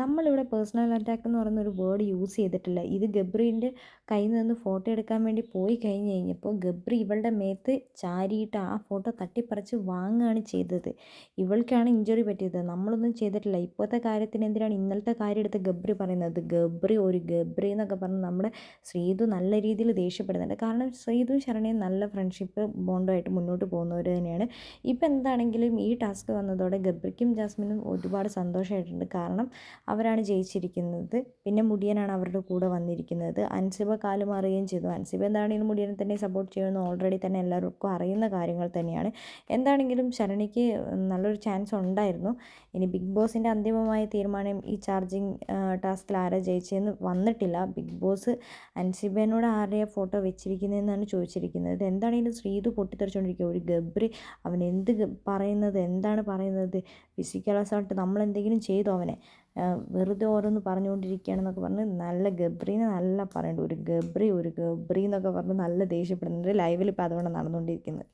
നമ്മളിവിടെ personal attack എന്ന് പറയുന്ന ഒരു വേർഡ് യൂസ് ചെയ്തിട്ടില്ല. ഇത് ഗബ്രീന്റെ കയ്യിൽ നിന്ന് ഫോട്ടോ എടുക്കാൻ വേണ്ടി പോയി കഴിഞ്ഞ് കഴിഞ്ഞപ്പോൾ ഗബ്രി ഇവളുടെ മേത്ത് ചാരിയിട്ട് ആ ഫോട്ടോ തട്ടിപ്പറിച്ച് വാങ്ങുകയാണ് ചെയ്തത്. ഇവൾക്കാണ് ഇഞ്ചുറി പറ്റിയത്. നമ്മളൊന്നും ചെയ്തിട്ടില്ല. ഇപ്പോഴത്തെ കാര്യത്തിന് എന്തിനാണ് ഇന്നലത്തെ കാര്യം എടുത്ത് ഗബ്രി പറയുന്നത്? ഗബ്രി ഒരു ഗബ്രി എന്നൊക്കെ പറഞ്ഞ് നമ്മുടെ ശ്രീതു നല്ല രീതിയിൽ ദേഷ്യപ്പെടുന്നുണ്ട്. കാരണം ശ്രീതു ശരണയും നല്ല ഫ്രണ്ട്ഷിപ്പ് ബോണ്ടുമായിട്ട് മുന്നോട്ട് പോകുന്നവർ തന്നെയാണ്. ഇപ്പം എന്താണെങ്കിലും ഈ ടാസ്ക് വന്നതോടെ ഗബ്രിക്കും ജാസ്മിനും ഒരുപാട് സന്തോഷമായിട്ടുണ്ട്. കാരണം അവരാണ് ജയിച്ചിരിക്കുന്നത്. പിന്നെ മുടിയനാണ് അവരുടെ കൂടെ വന്നിരിക്കുന്നത്. അൻസിബ കാലം അറിയുകയും ചെയ്തു. അൻസിബ എന്താണെങ്കിലും മുടിയനെ തന്നെ സപ്പോർട്ട് ചെയ്യുമെന്ന് ഓൾറെഡി തന്നെ എല്ലാവർക്കും അറിയുന്ന കാര്യങ്ങൾ തന്നെയാണ്. എന്താണെങ്കിലും ശരണിക്ക് നല്ലൊരു ചാൻസ് ഉണ്ടായിരുന്നു. ഇനി ബിഗ് ബോസിന്റെ അന്തിമമായ തീരുമാനം ഈ ചാർജിങ് ടാസ്കിൽ ആരാ ജയിച്ചതെന്ന് വന്നിട്ടില്ല. ബിഗ് ബോസ് അൻസിബേനോട് ആരെയാ ഫോട്ടോ വെച്ചിരിക്കുന്നതെന്നാണ് ചോദിച്ചിരിക്കുന്നത്. എന്താണെങ്കിലും ശ്രീതു പൊട്ടിത്തെറിച്ചുകൊണ്ടിരിക്കുക ഒരു ഗബ്രി. അവൻ എന്ത് പറയുന്നത്? എന്താണ് പറയുന്നത്? ഫിസിക്കൽ അസോൾട്ട് നമ്മൾ എന്തെങ്കിലും ചെയ്തു അവനെ. വെറുതെ ഓരോന്ന് പറഞ്ഞുകൊണ്ടിരിക്കുകയാണെന്നൊക്കെ പറഞ്ഞ് നല്ല ഗബ്രീനെ നല്ല പറയുന്നുണ്ട് ഒരു ഗബ്രി ഒരു ഗബ്രി എന്നൊക്കെ പറഞ്ഞ് നല്ല ദേഷ്യപ്പെടുന്നുണ്ട്. ലൈവിൽ ഇപ്പോൾ അതുകൊണ്ട് നടന്നുകൊണ്ടിരിക്കുന്നത്.